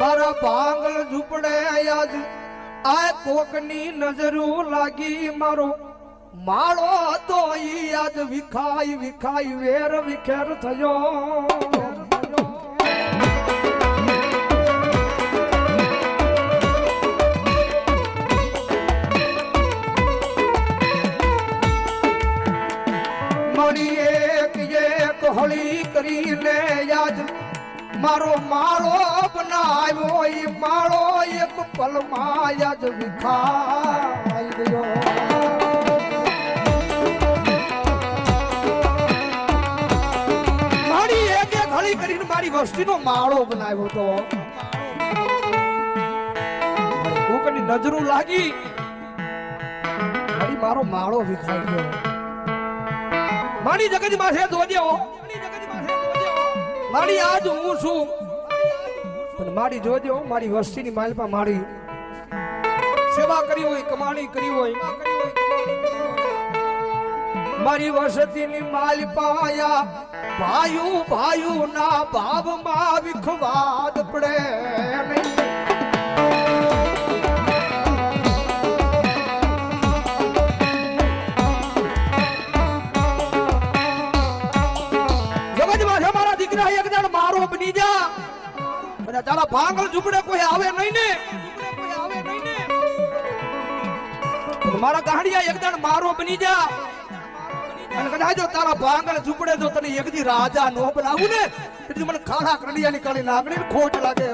મારા ભાંગલ ઝૂંપડે આજ આ કોકની નજરું લાગી મારો. માળો હતો ઈ આજ વિખાઈ વિખાઈ, વેર, વિખેર થયો. મળી એક એક હોળી કરીને યાદ. મારો માળો બનાવ્યો, એ માળો એક પલમાં જ વિખાઈ ગયો. એક કરીને મારી વસ્તીનો માળો બનાવ્યો તો. કોકની નજરો લાગી. મારી મારો માળો વિખાઈ ગયો. મારી જગતમાં છે જોજે. મારી આજ હું છું. પણ મારી જોજો, મારી વસ્તીની માલપા મારી સેવા કરી હોય, કમાણી કરી હોય. મારી વસતીની માલપાયા ભાયુ ભાયુ ના ભાવમાં વિખવાદ દીકરા એક જણ મારો બની જા. અને તારા ભાંગલ ઝૂંપડે કોઈ આવે નહીં ને. મારા ગાંડિયા એક જણ મારો બની જા. અને કદાચ જો તારા ભાંગલ ઝૂંપડે જો તને એક દી રાજા નો બનાવું ને એટલે મને ખાડા કરડિયા નીકળી હો ખોટ લાગે